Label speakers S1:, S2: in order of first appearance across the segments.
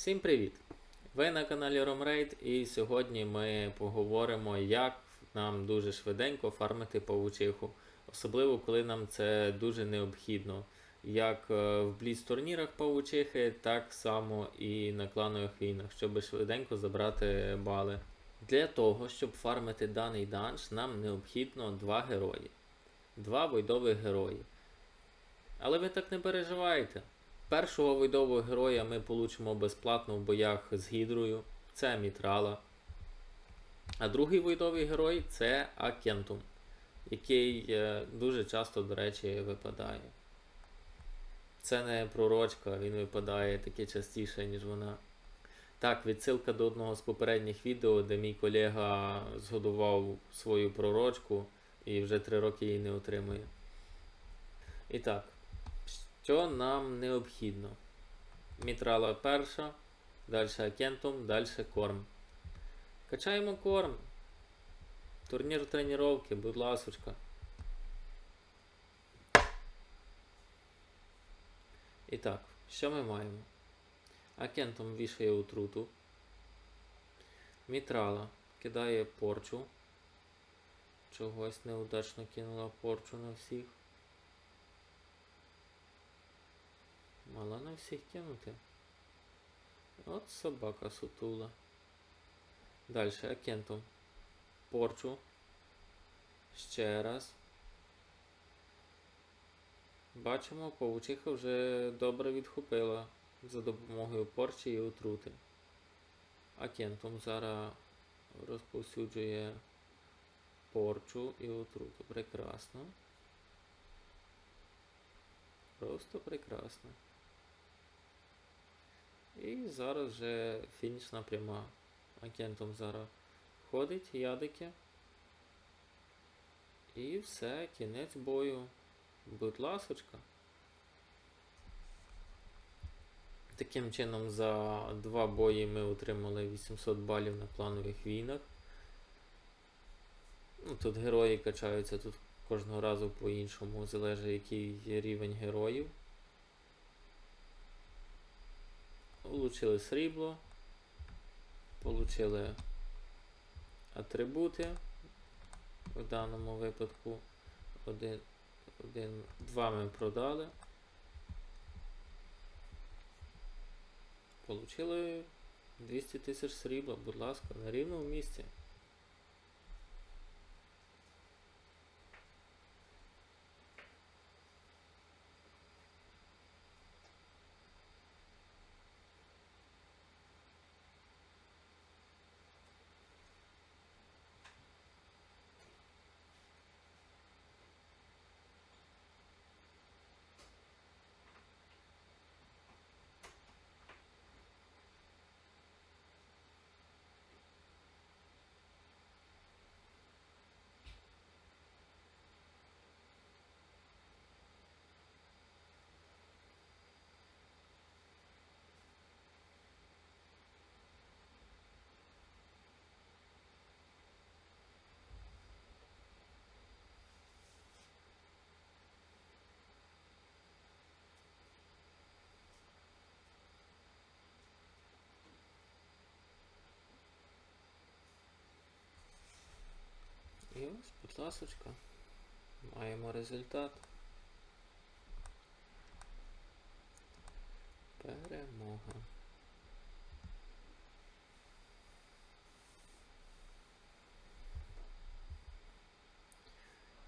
S1: Всім привіт! Ви на каналі RomRaid і сьогодні ми поговоримо, як нам дуже швиденько фармити павучиху, особливо коли нам це дуже необхідно. Як е, в бліц турнірах павучихи, так само і на кланових війнах, щоб швиденько забрати бали. Для того, щоб фармити даний данж, нам необхідно два герої. Два войдових герої. Але ви так не переживайте. Першого войдового героя ми получимо безплатно в боях з Гідрою, це Мітрала. А другий войдовий герой це Акентум, який е, дуже часто, до речі, випадає. Це не пророчка, він випадає таки частіше, ніж вона. Так, відсилка до одного з попередніх відео, де мій колега згодував свою пророчку і вже три роки її не отримує. І так, що нам необхідно? Мітрала перша, далі акентум, далі корм. Качаємо корм. Турнір тренування, будь ласочка. І так, що ми маємо? Акентум вішає отруту. Мітрала кидає порчу. Чогось неудачно кинула порчу на всіх. Мала на всіх кинути. От собака сутула. Далі акентум. Порчу. Ще раз. Бачимо, павучиха вже добре відхопила за допомогою порчі і отрути. Акентум зараз розповсюджує порчу і отруту. Прекрасно. Просто прекрасно. І зараз вже фінішна пряма. Агентом зараз ходить, ядики. І все, кінець бою. Будь ласочка. Таким чином, за два бої ми отримали 800 балів на планових війнах. Ну, тут герої качаються, тут кожного разу по-іншому, залежить який рівень героїв. Получили срібло, получили атрибути. В даному випадку один, один, два ми продали. Получили 200 тисяч срібла, будь ласка, на рівному місці. І ось, будь ласочка, маємо результат. Перемога.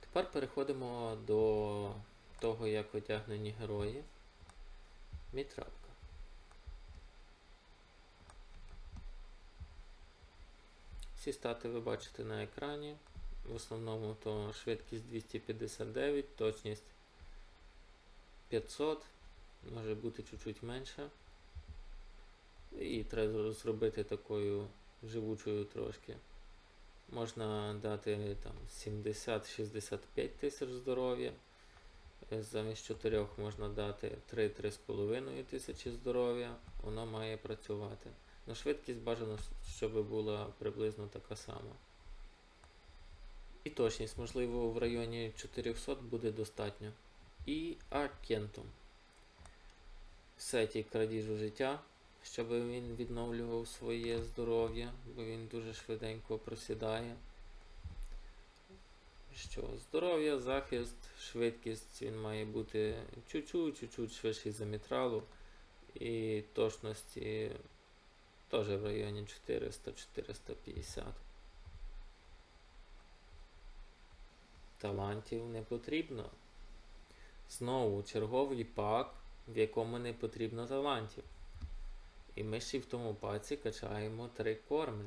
S1: Тепер переходимо до того, як одягнені герої. Мітралка. Всі стати ви бачите на екрані. В основному то швидкість 259, точність 500, може бути чуть-чуть менша. І треба зробити такою живучою трошки. Можна дати там 70-65 тисяч здоров'я. Е, Замість 4 можна дати 3-3,5 тисячі здоров'я. Воно має працювати. На швидкість бажано, щоб була приблизно така сама. І точність, можливо, в районі 400 буде достатньо. І акентум. В сеті крадіжу життя щоб він відновлював своє здоров'я, бо він дуже швиденько просідає. Що здоров'я, захист, швидкість він має бути чуть-чуть швидший за мітралу. І точності теж в районі 400-450. Талантів не потрібно. Знову черговий пак, в якому не потрібно талантів. І ми ще в тому паці качаємо три корми.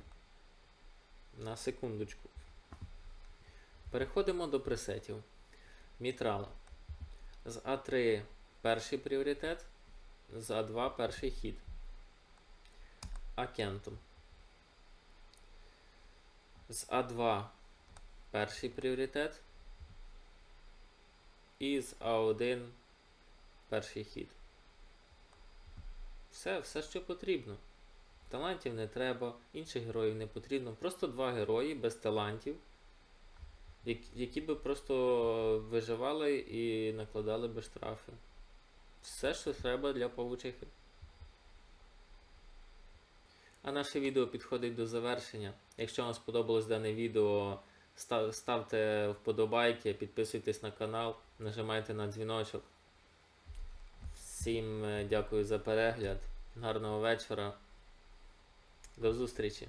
S1: На секундочку. Переходимо до пресетів. Мітрала. З А3 перший пріоритет, з А2 перший хід. Акентом. З А2 перший пріоритет. І з А1 перший хід. Все, все, що потрібно. Талантів не треба, інших героїв не потрібно. Просто два герої без талантів, які, які би просто виживали і накладали би штрафи. Все, що треба для павучихи. А наше відео підходить до завершення. Якщо вам сподобалось дане відео, став- ставте вподобайки, підписуйтесь на канал, нажимайте на дзвіночок. Всім е, дякую за перегляд. Гарного вечора. До зустрічі!